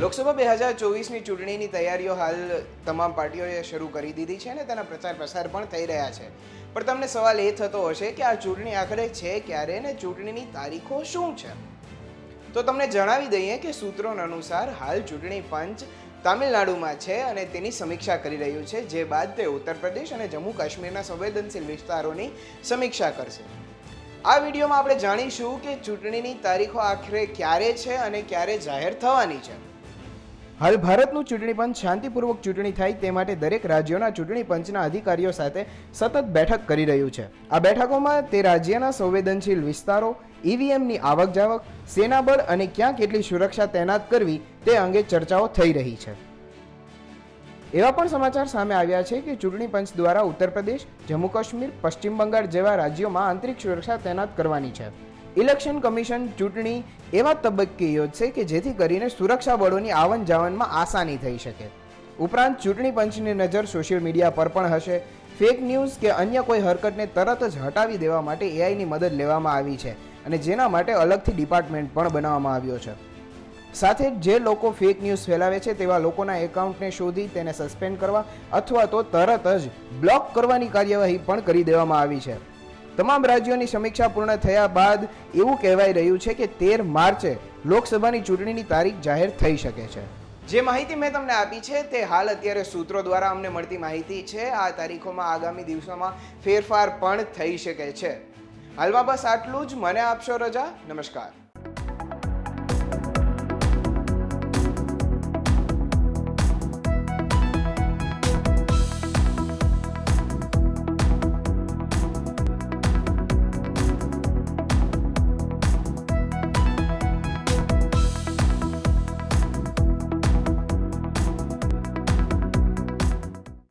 લોકસભા બે હજાર ચોવીસની ચૂંટણીની તૈયારીઓ હાલ તમામ પાર્ટીઓએ શરૂ કરી દીધી છે અને તેના પ્રચાર પ્રસાર પણ થઈ રહ્યા છે. પણ તમને સવાલ એ થતો હશે કે આ ચૂંટણી આખરે છે ક્યારે ને ચૂંટણીની તારીખો શું છે? તો તમને જણાવી દઈએ કે સૂત્રોના અનુસાર હાલ ચૂંટણી પંચ તામિલનાડુમાં છે અને તેની સમીક્ષા કરી રહ્યું છે, જે બાદ તે ઉત્તર પ્રદેશ અને જમ્મુ કાશ્મીરના સંવેદનશીલ વિસ્તારોની સમીક્ષા કરશે. આ વિડીયોમાં આપણે જાણીશું કે ચૂંટણીની તારીખો આખરે ક્યારે છે અને ક્યારે જાહેર થવાની છે. હાલ ભારતનું ચૂંટણી પંચ શાંતિપૂર્વક ચૂંટણી થાય તે માટે દરેક રાજ્યોના ચૂંટણી પંચના અધિકારીઓ સાથે સતત બેઠક કરી રહ્યું છે. આ બેઠકોમાં તે રાજ્યના સંવેદનશીલ વિસ્તારો, ઈવીએમની આવક જાવક સેનાબળ અને ક્યાં કેટલી સુરક્ષા તૈનાત કરવી તે અંગે ચર્ચાઓ થઈ રહી છે. એવા પણ સમાચાર સામે આવ્યા છે કે ચૂંટણી પંચ દ્વારા ઉત્તર પ્રદેશ, જમ્મુ કાશ્મીર, પશ્ચિમ બંગાળ જેવા રાજ્યોમાં આંતરિક સુરક્ષા તૈનાત કરવાની છે. ઇલેક્શન કમિશન, ચૂંટણી એવા તબક્કે યોજશે કે જેથી કરીને સુરક્ષા બળોની આવન જાવનમાં આસાની થઈ શકે. ઉપરાંત ચૂંટણી પંચની નજર સોશિયલ મીડિયા પર પણ હશે. ફેક ન્યૂઝ કે અન્ય કોઈ હરકતને તરત જ હટાવી દેવા માટે એઆઈની મદદ લેવામાં આવી છે અને જેના માટે અલગથી ડિપાર્ટમેન્ટ પણ બનાવવામાં આવ્યો છે. સાથે જ લોકો ફેક ન્યૂઝ ફેલાવે છે તેવા લોકોના એકાઉન્ટને શોધી તેને સસ્પેન્ડ કરવા અથવા તો તરત જ બ્લોક કરવાની કાર્યવાહી પણ કરી દેવામાં આવી છે. તમામ રાજ્યોની સમીક્ષા પૂર્ણ થયા બાદ એવું કહેવાઈ રહ્યું છે કે તેર માર્ચે લોકસભાની ચૂંટણીની તારીખ જાહેર થઈ શકે છે. જે માહિતી મેં તમને આપી છે તે હાલ અત્યારે સૂત્રો દ્વારા અમને મળતી માહિતી છે. આ તારીખોમાં આગામી દિવસોમાં ફેરફાર પણ થઈ શકે છે. હાલમાં બસ આટલું જ. મને આપશો રજા. નમસ્કાર.